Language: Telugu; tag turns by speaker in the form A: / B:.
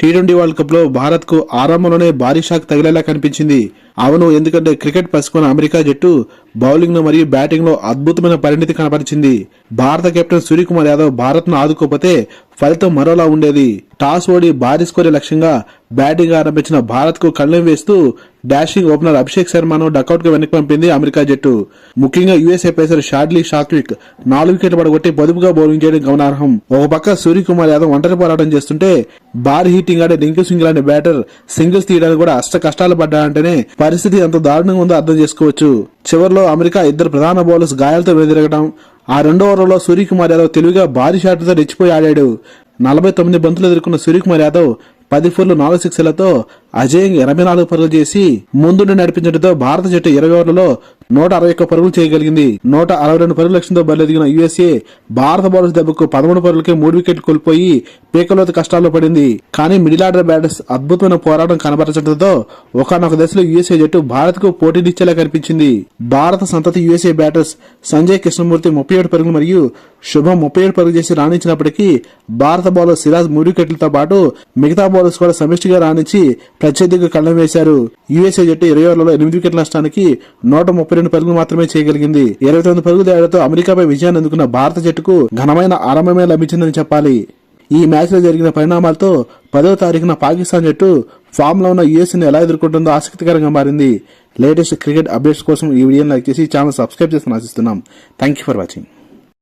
A: టీ ట్వంటీ వరల్డ్ కప్లో భారత్కు ఆరంభంలోనే భారీ షాక్ తగిలేలా కనిపించింది. అవును ఎందుకంటే క్రికెట్ పసుకున్న అమెరికా జట్టు బౌలింగ్లో మరియు బ్యాటింగ్లో అద్భుతమైన పరిణితి కనపరిచింది. భారత కెప్టెన్ సూర్యకుమార్ యాదవ్ భారత్ను ఆదుకోకపోతే ఫలితం మరోలా ఉండేది. టాస్ ఓడి భారీ స్కోరే లక్ష్యంగా బ్యాటింగ్ ఆరంభించిన భారత్కు కళ్ళెం వేస్తూ డాషింగ్ ఓపెనర్ అభిషేక్ శర్మను డకౌట్కు వెనక్కి పంపింది అమెరికా జట్టు. ముఖ్యంగా యుఎస్ఏ పేసర్ షాడ్లీ షాక్విక్ నాలుగు వికెట్లు పడగొట్టి పొదుపుగా బౌలింగ్ చేయడం గమనార్హం. ఒక పక్క సూర్యకుమార్ యాదవ్ ఒంటరి పోరాటం చేస్తుంటే భారీ హీటింగ్ ఆడే రింకు సింగ్ లాంటి బ్యాటర్ సింగిల్స్ తీయడానికి కూడా అష్ట కష్టాలు పడ్డాడంటేనే పరిస్థితి ఎంత దారుణంగా ఉందో అర్థం చేసుకోవచ్చు. చివరిలో అమెరికా ఇద్దరు ప్రధాన బౌలర్స్ గాయాలతో వెదిరగడం ఆ రెండో ఓవర్లో సూర్యకుమార్ యాదవ్ తెలివిగా భారీ షాట్లతో రెచ్చిపోయి ఆడాడు. నలభై తొమ్మిది బంతులు ఎదుర్కొన్న సూర్యకుమార్ యాదవ్ పది ఫోర్లు నాలుగు సిక్స్లతో అజేయంగా ఎనభై నాలుగు పరుగులు చేసి ముందుండి నడిపించడంతో భారత జట్టు ఇరవై ఓవర్లలో నూట అరవై ఒక్క పరుగులు చేయగలిగింది. నూట అరవై రెండు పరుగుల లక్ష్యంతో బరిలెదిగిన యుఎస్ఏ భారత బౌలర్స్ దెబ్బకు పదమూడు పరుగులకే మూడు వికెట్లు కోల్పోయి పీకలోతు కష్టాల్లో పడింది. కానీ మిడిల్ ఆర్డర్ బ్యాటర్స్ అద్భుతమైన పోరాటం కనబరచడంతో ఒకనొక దశలో యుఎస్ఏ జట్టు భారత్కు పోటీనిచ్చేలా కనిపించింది. భారత సంతతి యుఎస్ఏ బ్యాటర్స్ సంజయ్ కృష్ణమూర్తి ముప్పై ఏడు పరుగులు మరియు శుభం ముప్పై ఏడు పరుగులు చేసి రాణించినప్పటికీ భారత బౌలర్ సిరాజ్ మూడు వికెట్లతో పాటు మిగతా బౌలర్స్ కూడా సమిష్టిగా రాణించి ప్రత్యర్థిగా కళ్ళం వేశారు. యుఎస్ఏ జట్టు ఇరవై ఓవర్లలో ఎనిమిది వికెట్ల నష్టానికి నూట ముప్పై రెండు పరుగులు మాత్రమే చేయగలిగింది. ఇరవై తొమ్మిది పరుగుల తేడాతో అమెరికాపై విజయాన్ని అందుకున్న భారత జట్టుకు ఘనమైన ఆరంభమే లభించిందని చెప్పాలి. ఈ మ్యాచ్లో జరిగిన పరిణామాలతో పదో తారీఖున పాకిస్తాన్ జట్టు ఫామ్లో ఉన్న యుఎస్ని ఎలా ఎదుర్కొంటుందో ఆసక్తికరంగా మారింది. లేటెస్ట్ క్రికెట్ అప్డేట్స్ కోసం ఈ వీడియోని లైక్ చేసి ఛానల్ సబ్స్క్రైబ్ చేసి ఆశిస్తున్నాం. Thank you for watching.